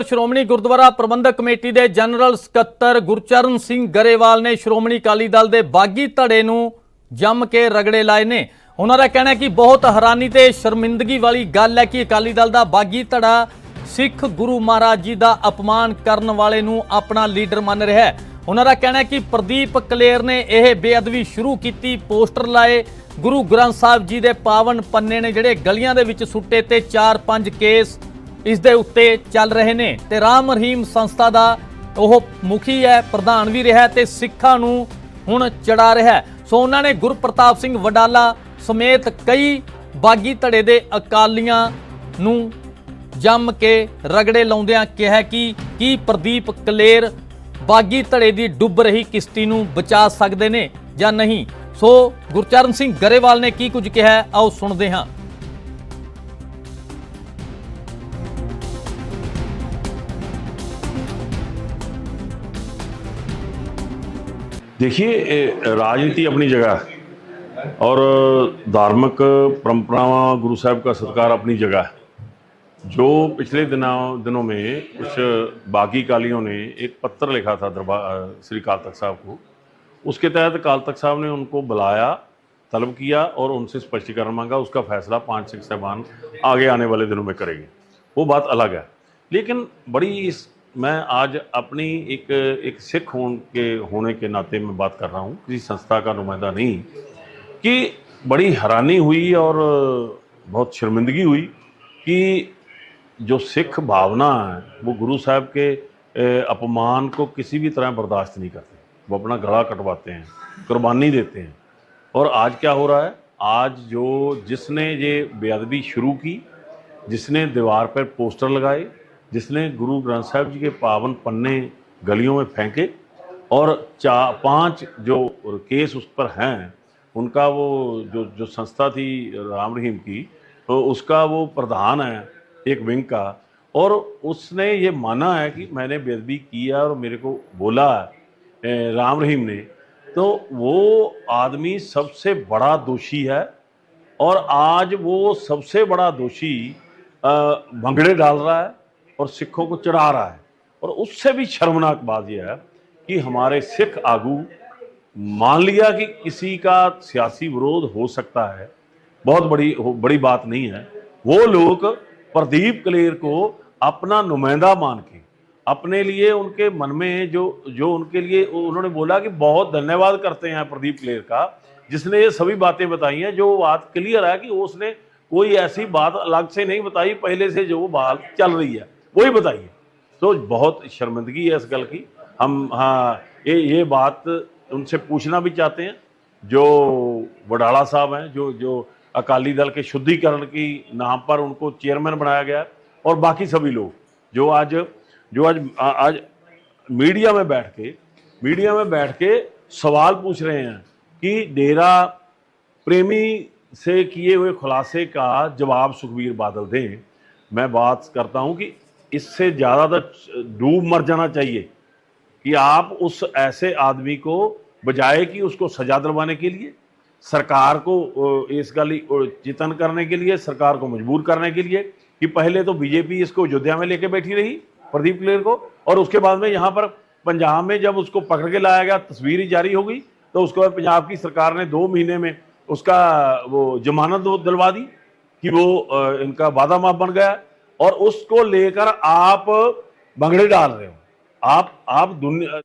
ਸ਼੍ਰੋਮਣੀ ਗੁਰਦੁਆਰਾ ਪ੍ਰਬੰਧਕ committee ਦੇ general ਸਕੱਤਰ ਗੁਰਚਰਨ ਸਿੰਘ ਗਰੇਵਾਲ ਨੇ ਸ਼੍ਰੋਮਣੀ ਅਕਾਲੀ ਦਲ ਦੇ ਬਾਗੀ ਧੜੇ ਨੂੰ ਜੰਮ ਕੇ ਰਗੜੇ ਲਾਏ ਨੇ। ਉਹਨਾਂ ਦਾ ਕਹਿਣਾ ਹੈ ਕਿ ਬਹੁਤ ਹੈਰਾਨੀ ਤੇ ਸ਼ਰਮਿੰਦਗੀ ਵਾਲੀ ਗੱਲ ਹੈ ਕਿ ਅਕਾਲੀ ਦਲ ਦਾ ਬਾਗੀ ਧੜਾ ਸਿੱਖ ਗੁਰੂ ਮਹਾਰਾਜ ਜੀ ਦਾ ਅਪਮਾਨ ਕਰਨ ਵਾਲੇ ਨੂੰ ਆਪਣਾ ਲੀਡਰ ਮੰਨ ਰਿਹਾ ਹੈ। ਉਹਨਾਂ ਦਾ ਕਹਿਣਾ ਹੈ ਕਿ ਪ੍ਰਦੀਪ ਕਲੇਰ ਨੇ ਇਹ ਬੇਅਦਬੀ ਸ਼ੁਰੂ ਕੀਤੀ, ਪੋਸਟਰ ਲਾਏ। ਗੁਰੂ ਗ੍ਰੰਥ ਸਾਹਿਬ ਜੀ ਦੇ ਪਾਵਨ ਪੰਨੇ ਨੇ ਜਿਹੜੇ ਗਲੀਆਂ ਦੇ ਵਿੱਚ ਸੁੱਟੇ ਤੇ 4-5 ਕੇਸ ਇਸ ਦੇ ਉੱਤੇ ਚੱਲ ਰਹੇ ਨੇ ਤੇ ਰਾਮ ਰਹੀਮ ਸੰਸਥਾ ਦਾ ਉਹ ਮੁਖੀ ਹੈ, ਪ੍ਰਧਾਨ ਵੀ ਰਿਹਾ ਹੈ ਤੇ ਸਿੱਖਾਂ ਨੂੰ ਹੁਣ ਚੜਾ ਰਿਹਾ ਸੋ ਉਹਨਾਂ ਨੇ ਗੁਰਪ੍ਰਤਾਪ ਸਿੰਘ ਵਡਾਲਾ ਸਮੇਤ ਕਈ ਬਾਗੀ ਧੜੇ ਦੇ ਅਕਾਲੀਆਂ ਨੂੰ ਜੰਮ ਕੇ ਰਗੜੇ ਲਾਉਂਦਿਆਂ ਕਿਹਾ ਕਿ ਕੀ ਪ੍ਰਦੀਪ ਕਲੇਰ ਬਾਗੀ ਧੜੇ ਦੀ ਡੁੱਬ ਰਹੀ ਕਿਸ਼ਤੀ ਨੂੰ ਬਚਾ ਸਕਦੇ ਨੇ ਜਾਂ ਨਹੀਂ। ਸੋ ਗੁਰਚਰਨ ਸਿੰਘ ਗਰੇਵਾਲ ਨੇ ਕੀ ਕੁਝ ਕਿਹਾ ਆਓ ਸੁਣਦੇ ਹਾਂ। देखिए राजनीति अपनी जगह और धार्मिक परंपरावां गुरु साहब का सत्कार अपनी जगह है। जो पिछले दिनों दिनों में कुछ बागी कालियों ने एक पत्र लिखा था दरबार श्री काल तख्त साहब को, उसके तहत काल तख्त साहब ने उनको बुलाया, तलब किया और उनसे स्पष्टीकरण मांगा, उसका फैसला पाँच सिख साहबान आगे आने वाले दिनों में करेंगे। वो बात अलग है। लेकिन बड़ी इस मैं आज अपनी एक एक सिख होने के होने के नाते में बात कर रहा हूँ किसी संस्था का नुमाइंदा नहीं कि बड़ी हैरानी हुई और बहुत शर्मिंदगी हुई कि जो सिख भावना है वो गुरु साहब के ए, अपमान को किसी भी तरह बर्दाश्त नहीं करते वो अपना गला कटवाते हैं कुर्बानी देते हैं और आज क्या हो रहा है आज जो जिसने ये बेअदबी शुरू की जिसने दीवार पर पोस्टर लगाए जिसने गुरु ग्रंथ साहब जी के पावन पन्ने गलियों में फेंके और चा, पाँच जो केस उस पर हैं, उनका वो जो जो संस्था थी राम रहीम की तो उसका वो प्रधान है एक विंग का। और उसने ये माना है कि मैंने बेदबी किया और मेरे को बोला राम रहीम ने। तो वो आदमी सबसे बड़ा दोषी है और आज वो सबसे बड़ा दोषी भंगड़े डाल रहा है। और सिखों को चढ़ा रहा है और उससे भी शर्मनाक बात यह है कि हमारे सिख आगू मान लिया कि किसी का सियासी विरोध हो सकता है बहुत बड़ी हो- बड़ी बात नहीं है वो लोग प्रदीप कलेर को अपना नुमाइंदा मान के अपने लिए उनके मन में जो जो उनके लिए उन्होंने बोला कि बहुत धन्यवाद करते हैं प्रदीप कलेर का जिसने ये सभी बातें बताई हैं जो बात क्लियर है कि उसने कोई ऐसी बात अलग से नहीं बताई पहले से जो बात चल रही है वही बताई है तो बहुत शर्मिंदगी है इस गल की। हम हाँ ये ये बात उनसे पूछना भी चाहते हैं। जो वडाला साहब हैं, जो जो अकाली दल के शुद्धिकरण की नाम पर उनको चेयरमैन बनाया गया और बाकी सभी लोग, जो आज जो आज आज मीडिया में बैठ के, मीडिया में बैठ के सवाल पूछ रहे हैं कि डेरा प्रेमी से किए हुए खुलासे का जवाब सुखबीर बादल दें। मैं बात करता हूँ कि इससे ज़्यादा तो डूब मर जाना चाहिए कि आप उस ऐसे आदमी को बजाय कि उसको सजा दिलवाने के लिए, सरकार को इस गली चितन करने के लिए, सरकार को मजबूर करने के लिए कि पहले तो बीजेपी इसको अयोध्या में लेके बैठी रही, प्रदीप क्लेर को, और उसके बाद में यहाँ पर पंजाब में जब उसको पकड़ के लाया गया, तस्वीर ही जारी हो गई तो उसके बाद पंजाब की सरकार ने दो महीने में उसका वो जमानत दिलवा दी कि वो इनका वादा माफ़ बन गया। और उसको लेकर आप भंगड़े डाल रहे हो। आप आप दुनिया